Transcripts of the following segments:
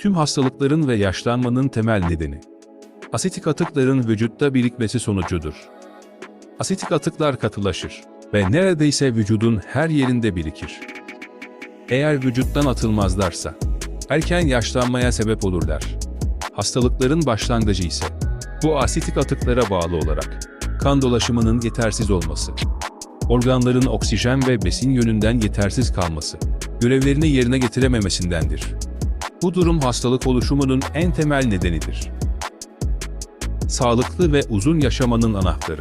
Tüm hastalıkların ve yaşlanmanın temel nedeni. Asetik atıkların vücutta birikmesi sonucudur. Asetik atıklar katılaşır ve neredeyse vücudun her yerinde birikir. Eğer vücuttan atılmazlarsa, erken yaşlanmaya sebep olurlar. Hastalıkların başlangıcı ise, bu asetik atıklara bağlı olarak, kan dolaşımının yetersiz olması, organların oksijen ve besin yönünden yetersiz kalması, görevlerini yerine getirememesindendir. Bu durum hastalık oluşumunun en temel nedenidir. Sağlıklı ve uzun yaşamanın anahtarı.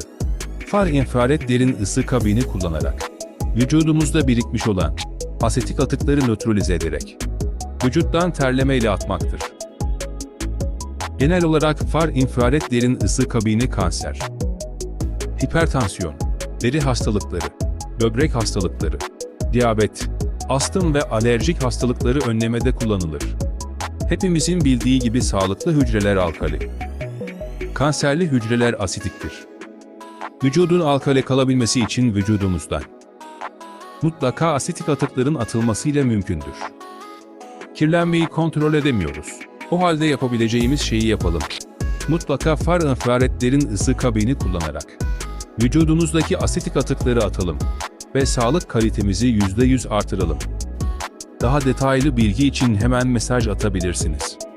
Far infrared derin ısı kabini kullanarak, vücudumuzda birikmiş olan asetik atıkları nötralize ederek, vücuttan terlemeyle atmaktır. Genel olarak far infrared derin ısı kabini kanser, hipertansiyon, deri hastalıkları, böbrek hastalıkları, diyabet, astım ve alerjik hastalıkları önlemede kullanılır. Hepimizin bildiği gibi sağlıklı hücreler alkali. Kanserli hücreler asitiktir. Vücudun alkale kalabilmesi için vücudumuzdan mutlaka asetik atıkların atılmasıyla mümkündür. Kirlenmeyi kontrol edemiyoruz. O halde yapabileceğimiz şeyi yapalım. Mutlaka far infraredlerin ısı kabini kullanarak vücudumuzdaki asetik atıkları atalım ve sağlık kalitemizi %100 artıralım. Daha detaylı bilgi için hemen mesaj atabilirsiniz.